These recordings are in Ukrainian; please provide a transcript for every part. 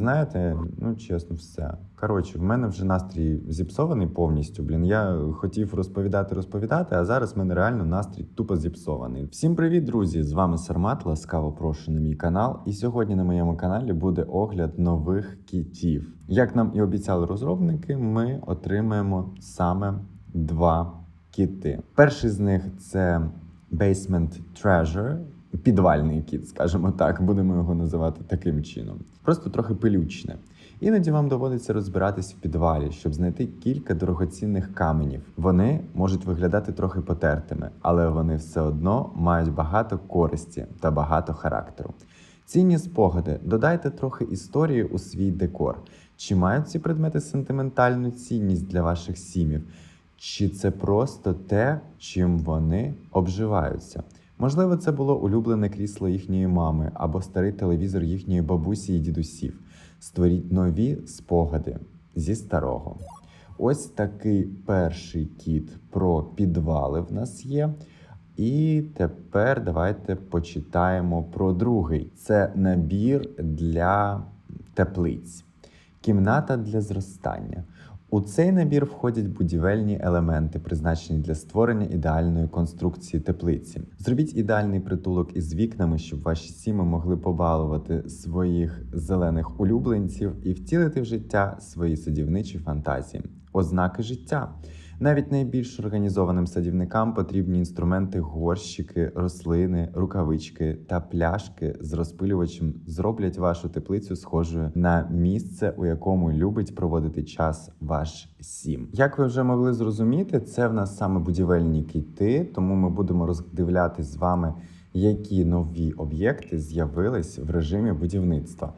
знаєте, ну чесно, все. Коротше, в мене вже настрій зіпсований повністю. Блін, я хотів розповідати, розповідати, а зараз в мене реально настрій тупо зіпсований. Всім привіт, друзі! З вами Сармат. Ласкаво прошу на мій канал. І сьогодні на моєму каналі буде огляд нових кітів. Як нам і обіцяли розробники, ми отримаємо саме два кіти. Перший з них це Basement Treasure. Підвальний кіт, скажімо так, будемо його називати таким чином. Просто трохи пилючне. Іноді вам доводиться розбиратись в підвалі, щоб знайти кілька дорогоцінних каменів. Вони можуть виглядати трохи потертими, але вони все одно мають багато користі та багато характеру. Цінні спогади, додайте трохи історії у свій декор. Чи мають ці предмети сентиментальну цінність для ваших сімів? Чи це просто те, чим вони обживаються? Можливо, це було улюблене крісло їхньої мами або старий телевізор їхньої бабусі і дідусів. Створіть нові спогади зі старого. Ось такий перший кіт про підвали в нас є. І тепер давайте почитаємо про другий. Це набір для теплиць, кімната для зростання. У цей набір входять будівельні елементи, призначені для створення ідеальної конструкції теплиці. Зробіть ідеальний притулок із вікнами, щоб ваші сіми могли побалувати своїх зелених улюбленців і втілити в життя свої садівничі фантазії. Ознаки життя. Навіть найбільш організованим садівникам потрібні інструменти, горщики, рослини, рукавички та пляшки з розпилювачем зроблять вашу теплицю схожою на місце, у якому любить проводити час ваш сім. Як ви вже могли зрозуміти, це в нас саме будівельні кіти, тому ми будемо роздивлятись з вами, які нові об'єкти з'явились в режимі будівництва.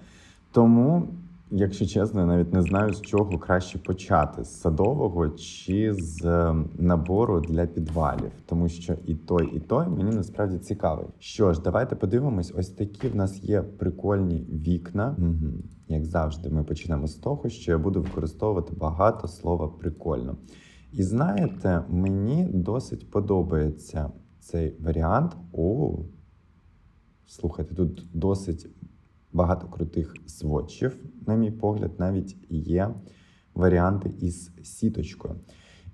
Тому Якщо чесно, я навіть не знаю, з чого краще почати: з садового чи з е, набору для підвалів, тому що і той, і той мені насправді цікавий. Що ж, давайте подивимось. Ось такі в нас є прикольні вікна. Угу. Як завжди, ми почнемо з того, що я буду використовувати багато слова прикольно. І знаєте, мені досить подобається цей варіант. О, слухайте, тут досить багато крутих сводчів, на мій погляд, навіть є варіанти із сіточкою.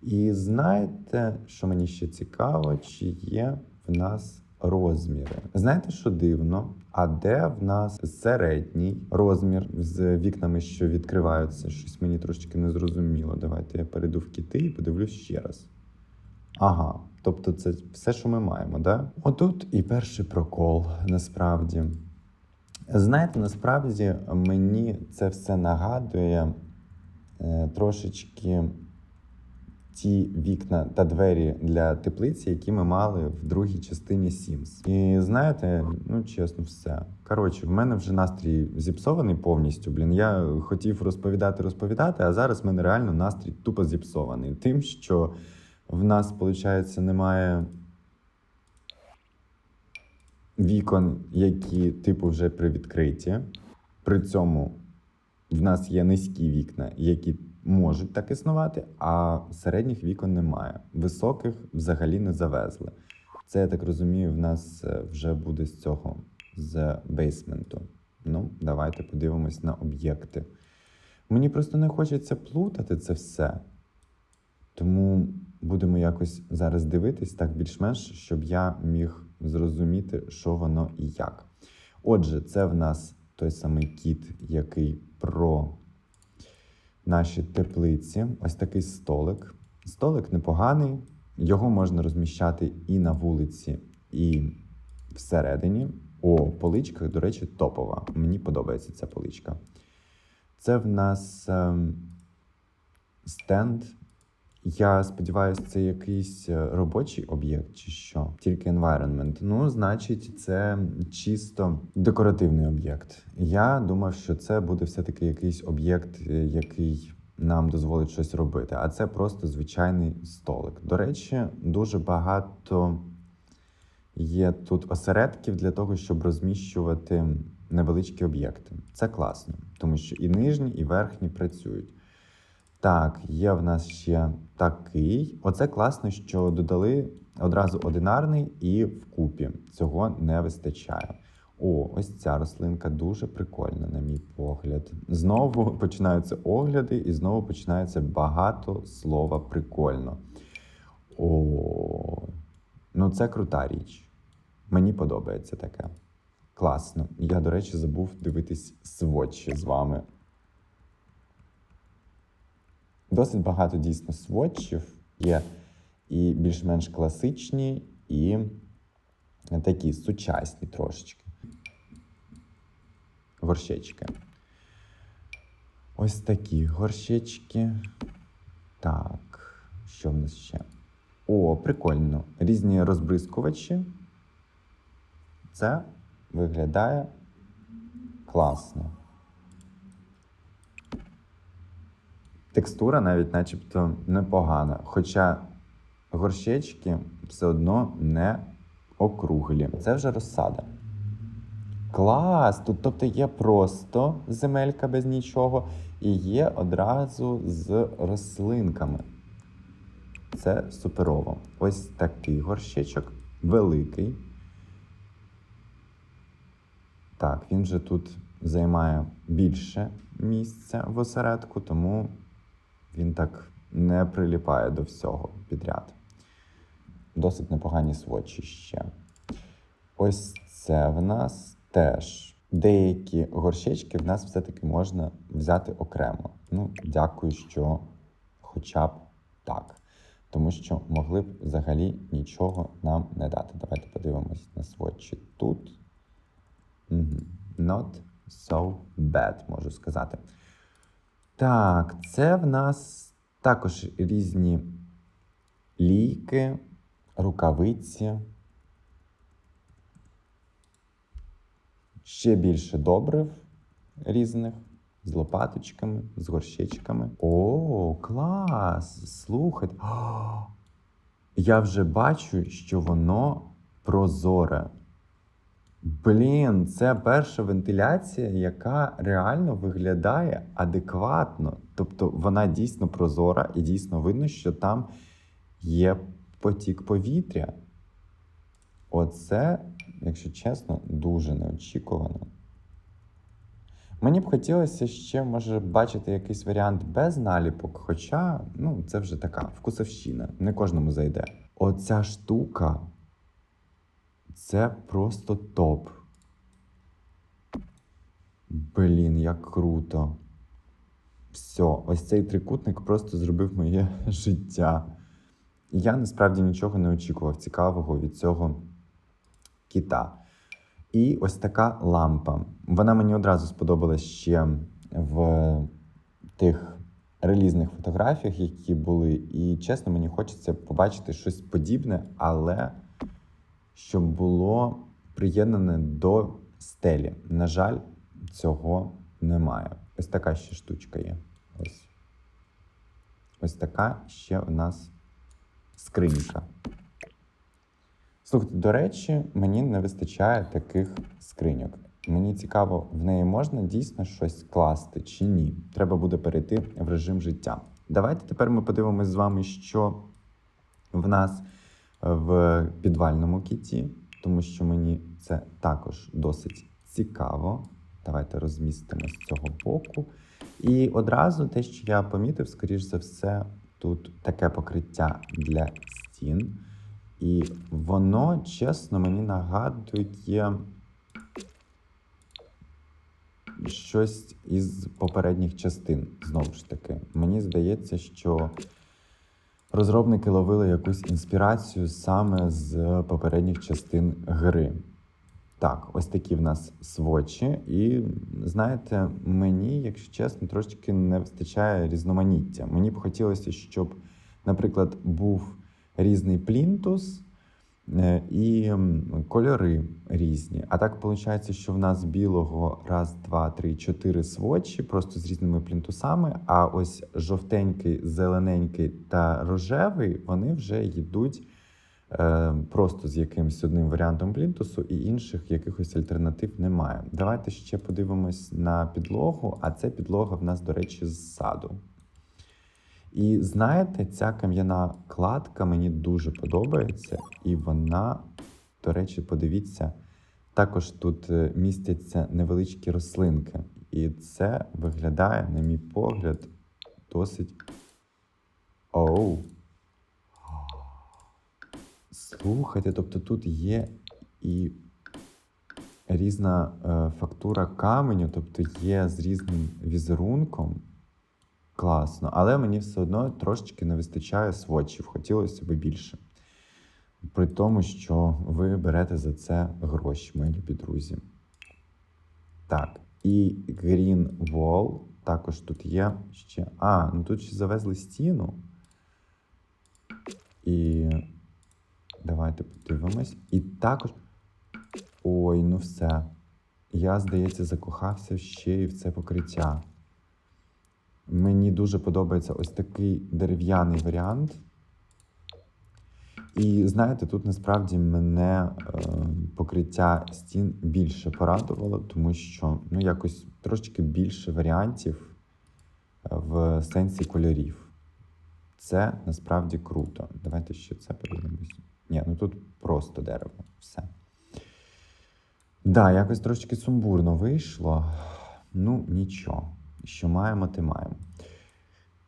І знаєте, що мені ще цікаво, чи є в нас розміри? Знаєте, що дивно? А де в нас середній розмір з вікнами, що відкриваються? Щось мені трошечки не зрозуміло. Давайте я перейду в кіти і подивлюсь ще раз. Ага, тобто це все, що ми маємо, да? Отут і перший прокол насправді. Знаєте, насправді мені це все нагадує е, трошечки ті вікна та двері для теплиці, які ми мали в другій частині Sims. І знаєте, ну чесно, все. Коротше, в мене вже настрій зіпсований повністю. Блін, я хотів розповідати, розповідати, а зараз в мене реально настрій тупо зіпсований. Тим, що в нас, виходить, немає вікон, які типу вже привідкриті. При цьому в нас є низькі вікна, які можуть так існувати, а середніх вікон немає. Високих взагалі не завезли. Це, я так розумію, в нас е, вже буде з цього, з бейсменту. Ну, давайте подивимось на об'єкти. Мені просто не хочеться плутати це все. Тому будемо якось зараз дивитись так більш-менш, щоб я міг зрозуміти, що воно і як. Отже, це в нас той самий кіт, який про наші теплиці. Ось такий столик. Столик непоганий, його можна розміщати і на вулиці, і всередині. О, поличка, до речі, топова. Мені подобається ця поличка. Це в нас ем, стенд я сподіваюся, це якийсь е, робочий об'єкт чи що, тільки environment. Ну, значить, це чисто декоративний об'єкт. Я думав, що це буде все-таки якийсь об'єкт, е, який нам дозволить щось робити. А це просто звичайний столик. До речі, дуже багато є тут осередків для того, щоб розміщувати невеличкі об'єкти. Це класно, тому що і нижні, і верхні працюють. Так, є в нас ще такий. Оце класно, що додали одразу одинарний і вкупі. Цього не вистачає. О, ось ця рослинка дуже прикольна, на мій погляд. Знову починаються огляди, і знову починається багато слова прикольно. О, ну це крута річ. Мені подобається таке. Класно. Я, до речі, забув дивитись сводчі з вами. Досить багато дійсно сводчів є і більш-менш класичні, і такі сучасні трошечки. Горщечки. Ось такі горщечки. Так, що в нас ще? О, прикольно. Різні розбризкувачі. Це виглядає класно. Текстура навіть начебто непогана. Хоча горщечки все одно не округлі. Це вже розсада. Клас! Тут тобто є просто земелька без нічого, і є одразу з рослинками. Це суперово. Ось такий горщичок, великий. Так, він же тут займає більше місця в осередку, тому він так не приліпає до всього підряд. Досить непогані сводчі ще. Ось це в нас теж. Деякі горщички в нас все-таки можна взяти окремо. Ну, дякую, що хоча б так. Тому що могли б взагалі нічого нам не дати. Давайте подивимось на сводчі тут. Not so bad, можу сказати. Так, це в нас також різні лійки, рукавиці. Ще більше добрив різних з лопаточками, з горщичками. О, клас! Слухайте. Я вже бачу, що воно прозоре. Блін, це перша вентиляція, яка реально виглядає адекватно. Тобто вона дійсно прозора і дійсно видно, що там є потік повітря. Оце, якщо чесно, дуже неочікувано. Мені б хотілося ще, може, бачити якийсь варіант без наліпок, хоча ну, це вже така вкусовщина, не кожному зайде. Оця штука це просто топ. Блін, як круто. Все, ось цей трикутник просто зробив моє життя. І я насправді нічого не очікував цікавого від цього кіта. І ось така лампа. Вона мені одразу сподобалась ще в тих релізних фотографіях, які були. І чесно, мені хочеться побачити щось подібне, але щоб було приєднане до стелі. На жаль, цього немає. Ось така ще штучка є. Ось. Ось така ще у нас скринька. Слухайте, до речі, мені не вистачає таких скриньок. Мені цікаво, в неї можна дійсно щось класти чи ні. Треба буде перейти в режим життя. Давайте тепер ми подивимось з вами, що в нас в підвальному кіті, тому що мені це також досить цікаво. Давайте розмістимо з цього боку. І одразу те, що я помітив, скоріш за все, тут таке покриття для стін. І воно, чесно, мені нагадує щось із попередніх частин. Знову ж таки, мені здається, що розробники ловили якусь інспірацію саме з попередніх частин гри. Так, ось такі в нас свочі. І знаєте, мені, якщо чесно, трошечки не вистачає різноманіття. Мені б хотілося, щоб, наприклад, був різний плінтус і кольори різні. А так виходить, що в нас білого раз, два, три, чотири свочі, просто з різними плінтусами. А ось жовтенький, зелененький та рожевий вони вже йдуть. Е, просто з якимось одним варіантом плінтусу і інших якихось альтернатив немає. Давайте ще подивимось на підлогу, а це підлога в нас, до речі, з саду. І знаєте, ця кам'яна кладка мені дуже подобається, і вона, до речі, подивіться, Також тут е, містяться невеличкі рослинки. І це виглядає, на мій погляд, досить. Оу. Слухайте, тобто тут є і різна е, фактура каменю, тобто є з різним візерунком. Класно, але мені все одно трошечки не вистачає сводчів, хотілося б більше. При тому, що ви берете за це гроші, мої любі друзі. Так, і Green Wall також тут є ще. А, ну тут ще завезли стіну. І давайте подивимось. І також. Ой, ну все. Я, здається, закохався ще і в це покриття. Мені дуже подобається ось такий дерев'яний варіант. І знаєте, тут насправді мене е, покриття стін більше порадувало, тому що ну, якось трошки більше варіантів е, в сенсі кольорів. Це насправді круто. Давайте ще це подивимось. Ні, ну тут просто дерево. Все. Да, якось трошки сумбурно вийшло. Ну, нічого. Що маємо, те маємо.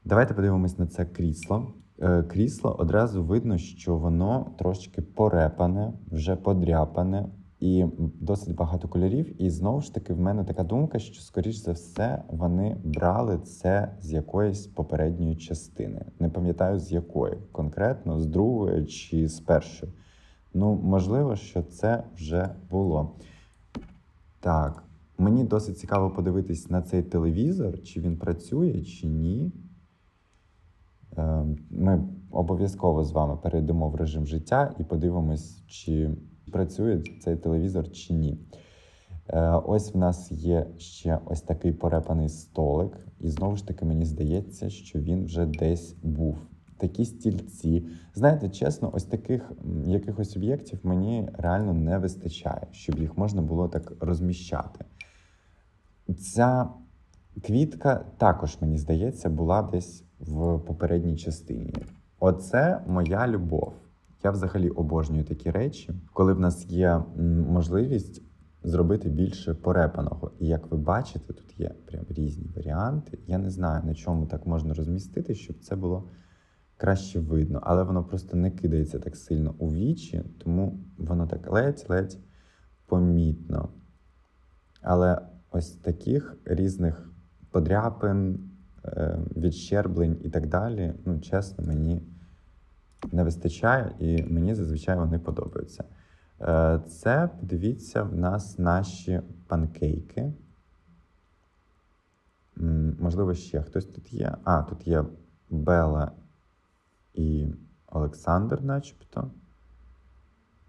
Давайте подивимось на це крісло. Е, Крісло одразу видно, що воно трошки порепане, вже подряпане і досить багато кольорів. І знову ж таки, в мене така думка, що, скоріш за все, вони брали це з якоїсь попередньої частини. Не пам'ятаю з якої конкретно, з другої чи з першої. Ну, можливо, що це вже було. Так, мені досить цікаво подивитись на цей телевізор, чи він працює, чи ні. Е, Ми обов'язково з вами перейдемо в режим життя і подивимось, чи працює цей телевізор чи ні. Е, Ось в нас є ще ось такий порепаний столик, і знову ж таки мені здається, що він вже десь був. Такі стільці. Знаєте, чесно, ось таких якихось об'єктів мені реально не вистачає, щоб їх можна було так розміщати. Ця квітка також, мені здається, була десь в попередній частині. Оце моя любов. Я взагалі обожнюю такі речі, коли в нас є можливість зробити більше порепаного. І як ви бачите, тут є прям різні варіанти. Я не знаю, на чому так можна розмістити, щоб це було краще видно, але воно просто не кидається так сильно у вічі, тому воно так ледь-ледь помітно. Але ось таких різних подряпин, е, відщерблень і так далі, ну, чесно, мені не вистачає, і мені зазвичай вони подобаються. Е, Це, подивіться, в нас наші панкейки. Можливо, ще хтось тут є. А, тут є Бела і Олександр, начебто.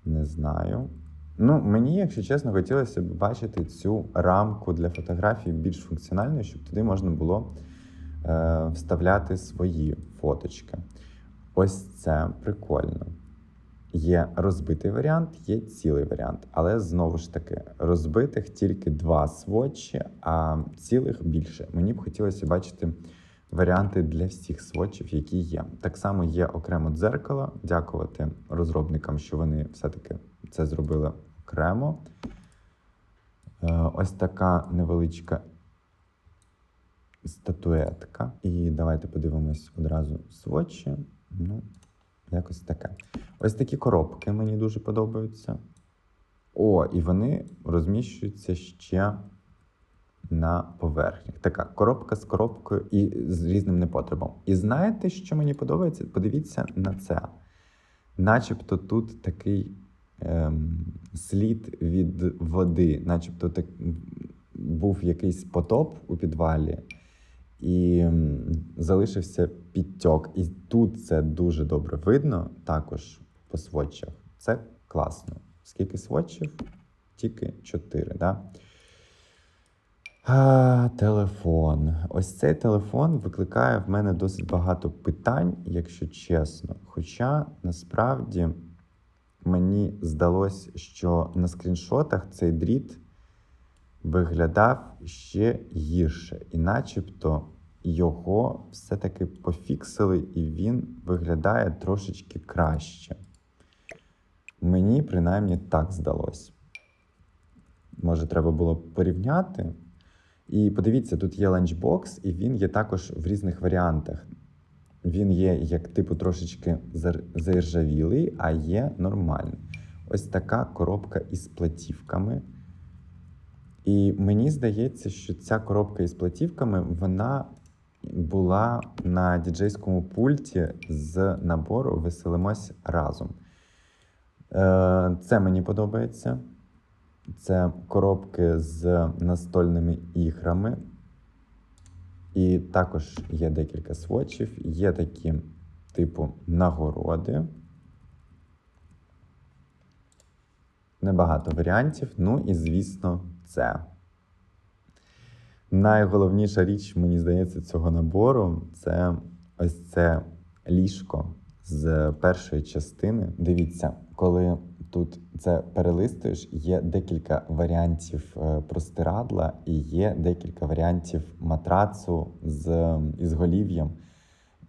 Не знаю. Ну, мені, якщо чесно, хотілося б бачити цю рамку для фотографій більш функціональною, щоб туди можна було е, вставляти свої фоточки. Ось це прикольно. Є розбитий варіант, є цілий варіант. Але знову ж таки, розбитих тільки два сводчі, а цілих більше. Мені б хотілося бачити варіанти для всіх сводчів, які є. Так само є окремо дзеркало. Дякувати розробникам, що вони все-таки це зробили окремо. Е, Ось така невеличка статуетка. І давайте подивимось одразу сводчі. Ну, якось таке. Ось такі коробки мені дуже подобаються. О, і вони розміщуються ще на поверхнях. Така коробка з коробкою і з різним непотребом. І знаєте, що мені подобається? Подивіться на це. Начебто тут такий слід від води, начебто так був якийсь потоп у підвалі, і м, залишився підтьок. І тут це дуже добре видно, також по сводчах. Це класно. Скільки сводчів? Тільки чотири. Да? А, телефон. Ось цей телефон викликає в мене досить багато питань, якщо чесно. Хоча насправді мені здалось, що на скріншотах цей дріт виглядав ще гірше, і начебто його все-таки пофіксили, і він виглядає трошечки краще. Мені принаймні так здалось. може треба було порівняти. І подивіться, тут є ланчбокс, і він є також в різних варіантах. Він є як типу трошечки заіржавілий, а є нормальний. Ось така коробка із платівками. І мені здається, що ця коробка із платівками вона була на діджейському пульті з набору Веселимось разом. Е, Це мені подобається. Це коробки з настольними іграми. І також є декілька сводчів, є такі, типу, нагороди. Небагато варіантів. Ну і, звісно, це. Найголовніша річ, мені здається, цього набору це ось це ліжко з першої частини. Дивіться, коли тут це перелистуєш, є декілька варіантів е, простирадла і є декілька варіантів матрацу з ізголів'ям.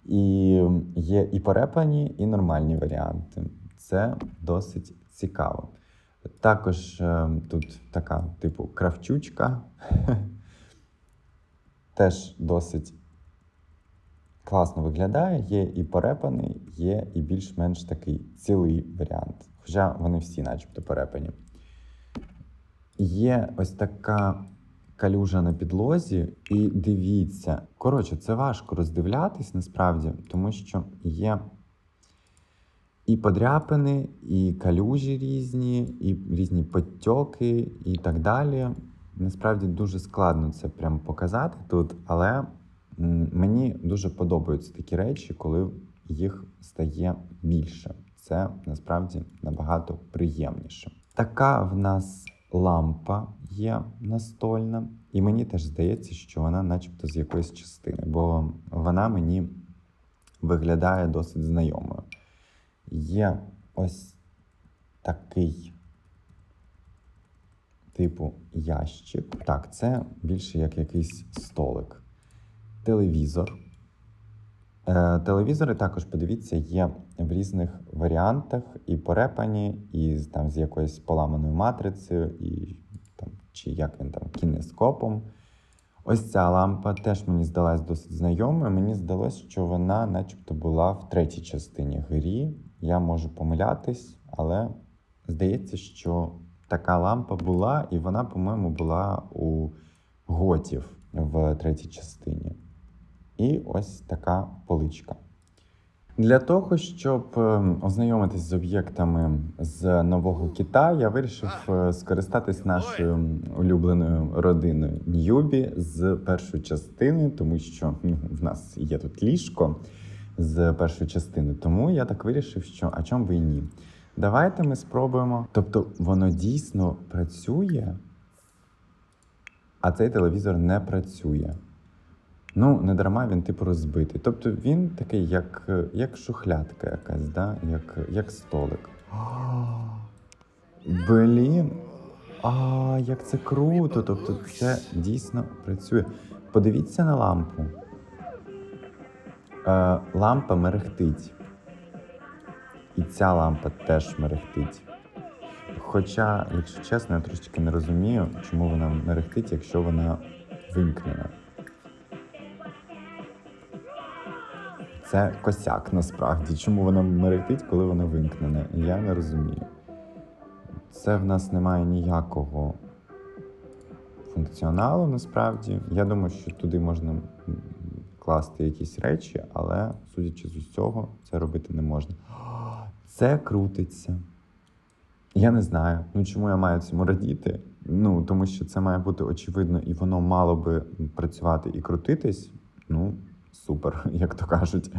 І є і перепані, і нормальні варіанти. Це досить цікаво. Також е, тут така, типу, кравчучка. Теж досить класно виглядає. Є і порепаний, є і більш-менш такий цілий варіант. Хоча вони всі, начебто, порепані. Є ось така калюжа на підлозі, і дивіться, коротше, це важко роздивлятись насправді, тому що є і подряпини, і калюжі різні, і різні подтьоки, і так далі. Насправді дуже складно це прям показати тут, але мені дуже подобаються такі речі, коли їх стає більше. Це насправді набагато приємніше. Така в нас лампа є настольна, і мені теж здається, що вона, начебто, з якоїсь частини, бо вона мені виглядає досить знайомою. Є ось такий типу ящик. Так, це більше як якийсь столик. Телевізор. Е, телевізори також, подивіться, є в різних варіантах і порепані, і там з якоюсь поламаною матрицею, і там, чи як він там кінескопом. Ось ця лампа теж мені здалась досить знайомою. Мені здалось, що вона, начебто, була в третій частині грі. Я можу помилятись, але здається, що така лампа була, і вона, по-моєму, була у готів в третій частині. І ось така поличка. Для того, щоб ем, ознайомитись з об'єктами з нового кита, я вирішив е, скористатись нашою улюбленою родиною Ньюбі з першої частини, тому що ну, в нас є тут ліжко з першої частини. Тому я так вирішив, що а чому би і ні. Давайте ми спробуємо. Тобто воно дійсно працює, а цей телевізор не працює. Ну, не дарма він типу розбитий. Тобто він такий, як, як шухлядка якась, да? як, як столик. Блін. А, як це круто! Тобто це дійсно працює. Подивіться на лампу. Е, лампа мерехтить. І ця лампа теж мерехтить. Хоча, якщо чесно, я трошечки не розумію, чому вона мерехтить, якщо вона вимкнена. Це косяк насправді. Чому вона мерехтить, коли вона вимкнена? Я не розумію. Це в нас немає ніякого функціоналу насправді. Я думаю, що туди можна класти якісь речі, але судячи з усього, це робити не можна. Це крутиться. Я не знаю, ну чому я маю цьому радіти. Ну, тому що це має бути очевидно, і воно мало би працювати і крутитись. Ну, супер, як то кажуть.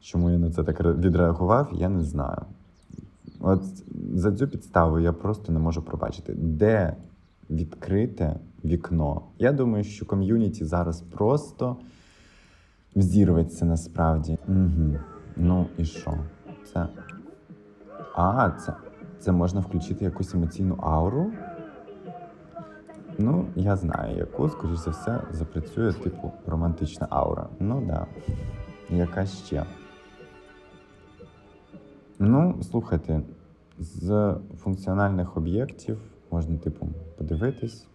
Чому я на це так відреагував, я не знаю. От за цю підставу я просто не можу пробачити, де відкрите вікно. Я думаю, що ком'юніті зараз просто взірветься насправді. Угу. Ну і що? Це. А, це, це можна включити якусь емоційну ауру. Ну, я знаю, яку, скоріш за все, запрацює, типу, романтична аура. Ну да. Яка ще? Ну, слухайте, з функціональних об'єктів Можна, типу, подивитись.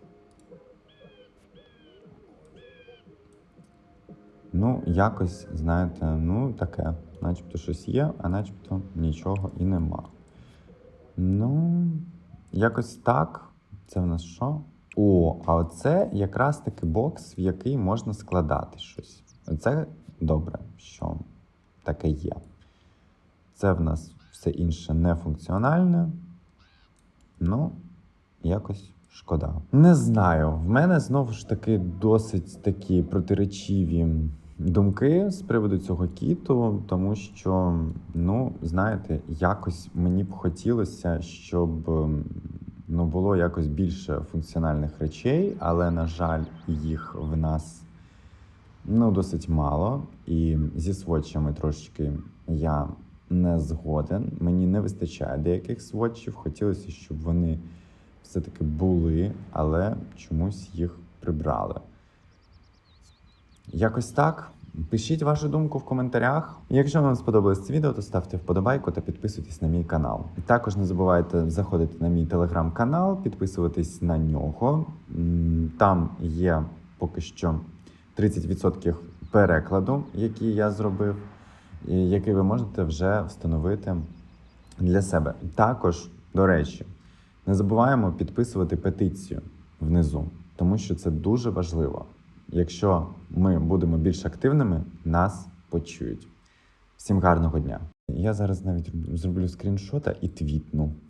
Ну, якось, знаєте, ну таке. Начебто щось є, а начебто нічого і нема. Ну, якось так. Це в нас що? О, а оце якраз таки бокс, в який можна складати щось. Це добре, що таке є. Це в нас все інше нефункціональне. Ну, якось шкода. Не знаю. В мене знову ж таки досить такі протиречиві думки з приводу цього кіту, тому що, ну, знаєте, якось мені б хотілося, щоб ну, було якось більше функціональних речей, але, на жаль, їх в нас ну, досить мало. І зі сводчами трошечки я не згоден. Мені не вистачає деяких сводчів. Хотілося, щоб вони все-таки були, але чомусь їх прибрали. Якось так. Пишіть вашу думку в коментарях. Якщо вам сподобалось це відео, то ставте вподобайку та підписуйтесь на мій канал. Також не забувайте заходити на мій телеграм-канал, підписуватись на нього. Там є поки що 30% перекладу, який я зробив, і який ви можете вже встановити для себе. Також, до речі, не забуваємо підписувати петицію внизу, тому що це дуже важливо. Якщо ми будемо більш активними, нас почують. Всім гарного дня. Я зараз навіть зроблю скріншота і твітну.